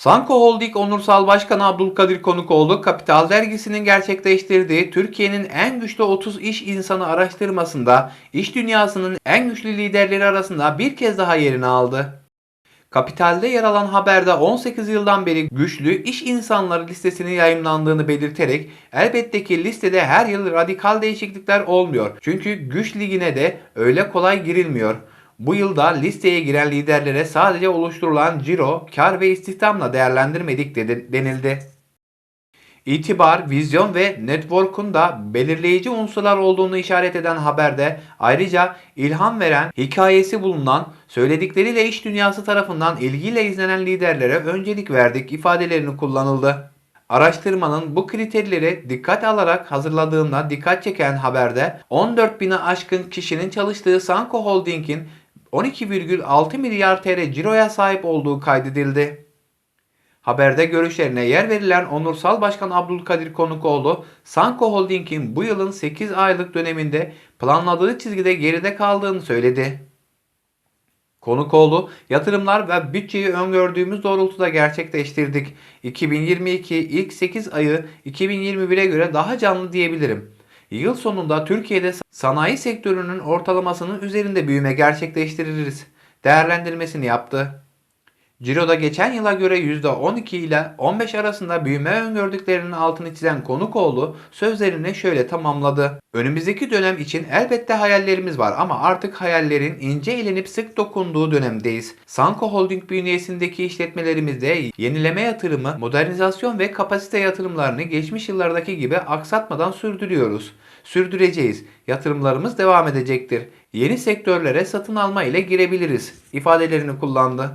Sanko Holding Onursal Başkanı Abdülkadir Konukoğlu, Kapital Dergisi'nin gerçekleştirdiği Türkiye'nin en güçlü 30 iş insanı araştırmasında iş dünyasının en güçlü liderleri arasında bir kez daha yerini aldı. Kapital'de yer alan haberde 18 yıldan beri güçlü iş insanları listesinin yayımlandığını belirterek elbette ki listede her yıl radikal değişiklikler olmuyor. Çünkü güç ligine de öyle kolay girilmiyor. Bu yılda listeye giren liderlere sadece oluşturulan ciro, kar ve istihdamla değerlendirmedik denildi. İtibar, vizyon ve network'un da belirleyici unsurlar olduğunu işaret eden haberde ayrıca ilham veren, hikayesi bulunan, söyledikleriyle iş dünyası tarafından ilgiyle izlenen liderlere öncelik verdik ifadelerini kullanıldı. Araştırmanın bu kriterleri dikkat alarak hazırladığında dikkat çeken haberde 14 bine aşkın kişinin çalıştığı Sanko Holding'in 12,6 milyar TL ciroya sahip olduğu kaydedildi. Haberde görüşlerine yer verilen Onursal Başkan Abdülkadir Konukoğlu, Sanko Holding'in bu yılın 8 aylık döneminde planladığı çizgide geride kaldığını söyledi. Konukoğlu, yatırımlar ve bütçeyi öngördüğümüz doğrultuda gerçekleştirdik. 2022 ilk 8 ayı 2021'e göre daha canlı diyebilirim. Yıl sonunda Türkiye'de sanayi sektörünün ortalamasının üzerinde büyüme gerçekleştiririz. Değerlendirmesini yaptı. Ciro'da geçen yıla göre %12 ile 15 arasında büyüme öngördüklerinin altını çizen Konukoğlu sözlerini şöyle tamamladı. Önümüzdeki dönem için elbette hayallerimiz var ama artık hayallerin ince elenip sık dokunduğu dönemdeyiz. Sanko Holding bünyesindeki işletmelerimizde yenileme yatırımı, modernizasyon ve kapasite yatırımlarını geçmiş yıllardaki gibi aksatmadan sürdürüyoruz. Sürdüreceğiz. Yatırımlarımız devam edecektir. Yeni sektörlere satın alma ile girebiliriz ifadelerini kullandı.